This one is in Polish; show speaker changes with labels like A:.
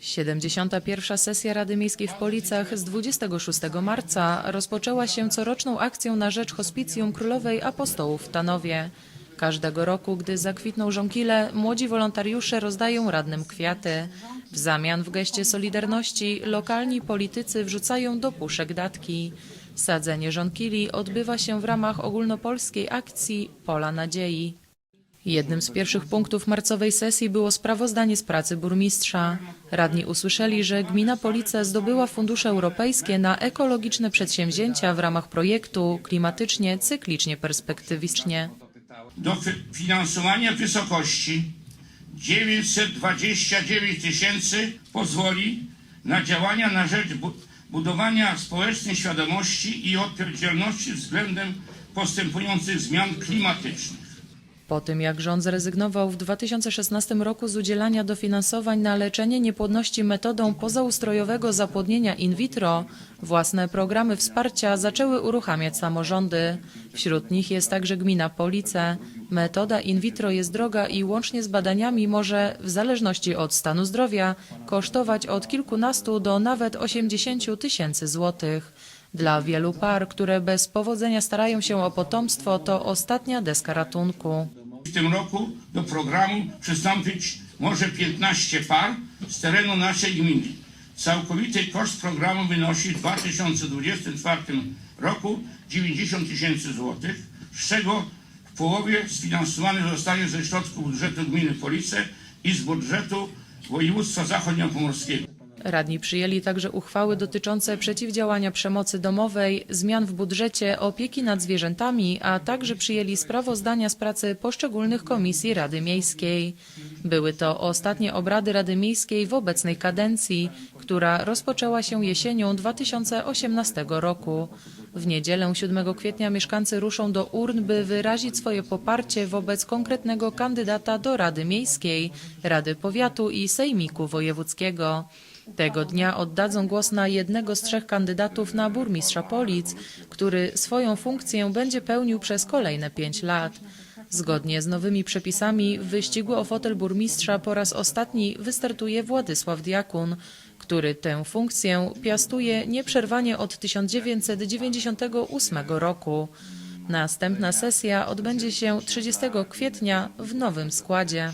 A: 71. sesja Rady Miejskiej w Policach z 26 marca rozpoczęła się coroczną akcją na rzecz Hospicjum Królowej Apostołów w Tanowie. Każdego roku, gdy zakwitną żonkile, młodzi wolontariusze rozdają radnym kwiaty. W zamian w geście solidarności lokalni politycy wrzucają do puszek datki. Sadzenie żonkili odbywa się w ramach ogólnopolskiej akcji Pola Nadziei. Jednym z pierwszych punktów marcowej sesji było sprawozdanie z pracy burmistrza. Radni usłyszeli, że gmina Police zdobyła fundusze europejskie na ekologiczne przedsięwzięcia w ramach projektu klimatycznie, cyklicznie, perspektywicznie.
B: Dofinansowanie w wysokości 929 tysięcy pozwoli na działania na rzecz bu- budowania społecznej świadomości i odpowiedzialności względem postępujących zmian klimatycznych.
A: Po tym jak rząd zrezygnował w 2016 roku z udzielania dofinansowań na leczenie niepłodności metodą pozaustrojowego zapłodnienia in vitro, własne programy wsparcia zaczęły uruchamiać samorządy. Wśród nich jest także gmina Police. Metoda in vitro jest droga i łącznie z badaniami może, w zależności od stanu zdrowia, kosztować od kilkunastu do nawet 80 tysięcy złotych. Dla wielu par, które bez powodzenia starają się o potomstwo, to ostatnia deska ratunku.
B: W tym roku do programu przystąpić może 15 par z terenu naszej gminy. Całkowity koszt programu wynosi w 2024 roku 90 tysięcy złotych, z czego w połowie sfinansowany zostanie ze środków budżetu gminy Police i z budżetu województwa zachodniopomorskiego.
A: Radni przyjęli także uchwały dotyczące przeciwdziałania przemocy domowej, zmian w budżecie, opieki nad zwierzętami, a także przyjęli sprawozdania z pracy poszczególnych komisji Rady Miejskiej. Były to ostatnie obrady Rady Miejskiej w obecnej kadencji, która rozpoczęła się jesienią 2018 roku. W niedzielę 7 kwietnia mieszkańcy ruszą do urn, by wyrazić swoje poparcie wobec konkretnego kandydata do Rady Miejskiej, Rady Powiatu i Sejmiku Wojewódzkiego. Tego dnia oddadzą głos na jednego z trzech kandydatów na burmistrza Polic, który swoją funkcję będzie pełnił przez kolejne pięć lat. Zgodnie z nowymi przepisami w wyścigu o fotel burmistrza po raz ostatni wystartuje Władysław Diakun, który tę funkcję piastuje nieprzerwanie od 1998 roku. Następna sesja odbędzie się 30 kwietnia w nowym składzie.